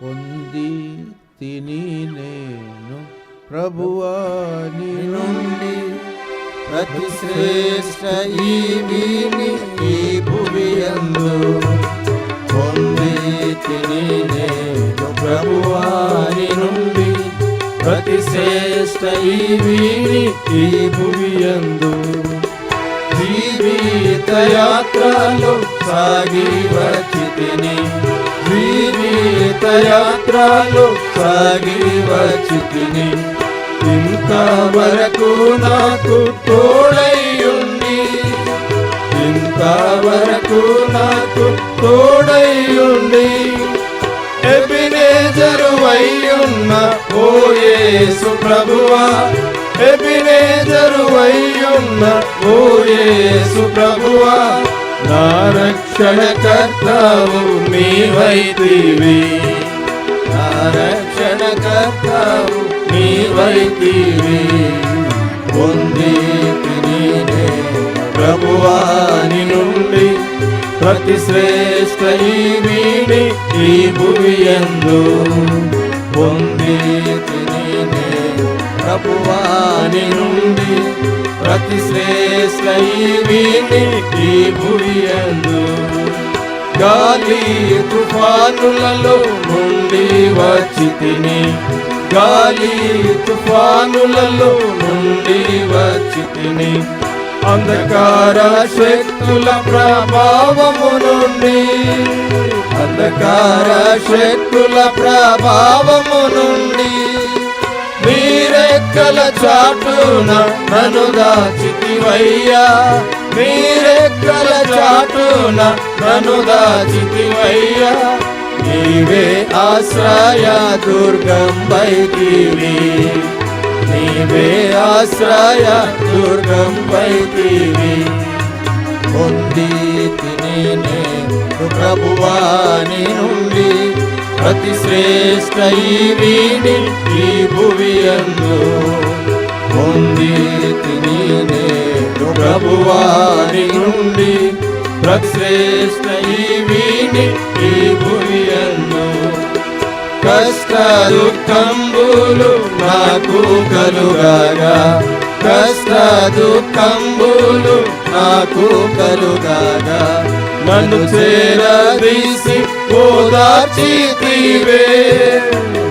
పొంది తిని నేను ప్రభువాని నుండి ప్రతి శ్రేష్ట ఈ వీని ఈ భువియందు పొంది తిని నేను ప్రభువాని నుండి ప్రతి శ్రేష్ట ఈ వీని ఈ భువియందు జీవిత యాత్రలో సాగి వచ్చి తిని సాగి వచ్చితిని. ఇంతవరకు నాకు తోడయ్యుండి ఇంతవరకు నాకు తోడయ్యుండి ఎబినేజరు అయ్యున్న ఓ యేసు ప్రభువా. ఎబినేజరు అయ్యున్న ఓ ప్రభువా. నా రక్షణ కర్తావు నీవైతివి. నా రక్షణ కర్తావు నీవైతివి. పొంది తిని ప్రభువాని నుండి ప్రతి శ్రేష్ట ఈ వీడి ఈ భువియందు పొంది తిని ప్రభువాని నుండి ప్రతి శ్రేష్ట ఈ వీడి గాలి తుఫానులలో నుండి వచ్చి తిని గాలి తుఫానులలో నుండి వచ్చి తిని అంధకార శక్తుల ప్రభావము నుండి అంధకార శక్తుల ప్రభావము మీరెక్కల చాటున నను దాచితివయ్యా మీరెక్కల చాటున నను దాచితివయ్యా నీవే ఆశ్రయ దుర్గం వైతివి నీవే ఆశ్రయ దుర్గం వైతివి పొంది తిని నేను ప్రభువాని నుండి. అతి శ్రేష్ట ఈ వీడి ఈ భువియందు. పొంది తిని నేను ప్రభువాని నుండి. ప్రతి ఈ వీడి ఈ భువియందు. కష్ట దుఃఖంబులు నాకు కలుగాగా కష్ట దుఃఖంబులు నాకు కలుగాగా నన్ను చేరదీసి ఓదార్చితివే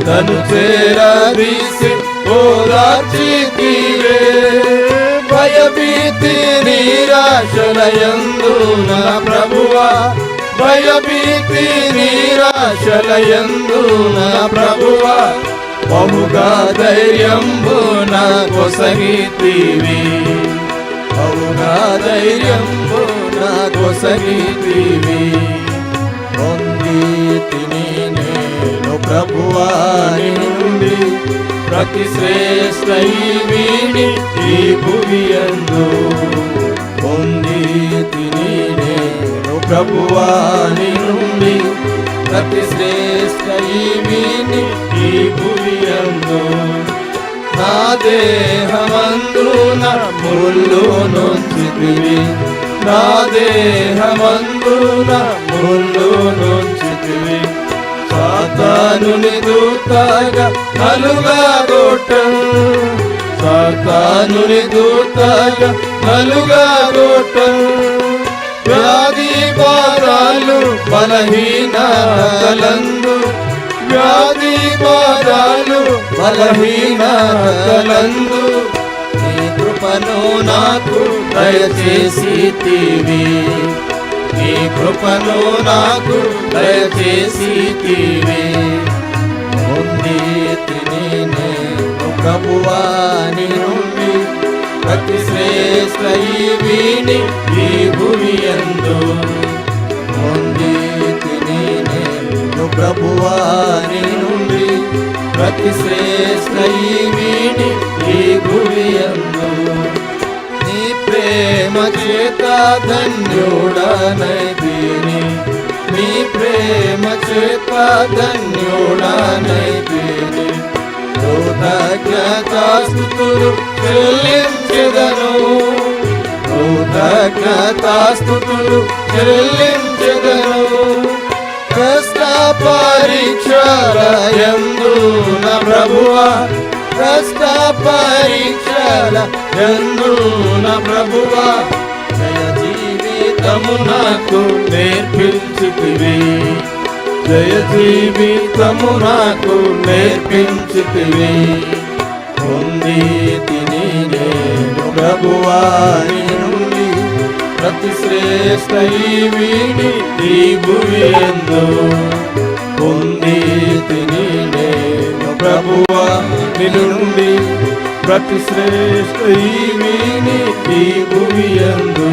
నన్ను చేరదీసి ఓదార్చితివే భయభీతి నిరాశలయందు నా ప్రభువా. భయభీతి నిరాశలయందు నా ప్రభువా. బహుగా ధైర్యంబు నా కొసగితివి బహుగా ధైర్యంబు నా కొసగితివి ఈ భువియందు పొంది తిని నేను ప్రభువాని నుండి ప్రతి శ్రేష్ట ఈ వీడి ఈ భువియందు నా దేహమందున ముళ్ళు నుంచితివి నా దేహమందున ముళ్ళు నుంచితివి సాతానుని దూతగా నలుగా గొట్టం సాతానుని దూతగా నలుగా గోటం వ్యాధి బాధాలు బలహీన కలందు వ్యాధి బాధాలు బలహీన కలందు నీ కృపను నాకు దయచేసి తీవి. నీ కృపను నాకు దయచేసి తీవి. ఉంది భూమి ఎందు నేను ప్రభువాని నుండి ప్రతి శ్రేష్ట ఈ వీణి ఈ భూమి ఎందు. నీ ప్రేమ చేత ధన్యుడనైతిని నీ ప్రేమ చేత ధన్యుడనైతిని. కృతజ్ఞతాస్తుతులు చెల్లింది స్థుతులు చెల్లించెదను కష్ట పరీక్ష ఎందు నా ప్రభువా. కష్ట పరీక్షల ఎందు నా ప్రభువా. జయ జీవితము నాకు నేర్పించితివి. జయ జీవితము నాకు నేర్పించితివి. పొంది తిని నేను ప్రభువారి ప్రతి శ్రేష్ట ఈవిని ఈ భూమి ఎందు పొంది తిని నేను. ప్రభువారి నుండి ప్రతి శ్రేష్ట ఈవిని ఈ భూమి ఎందు.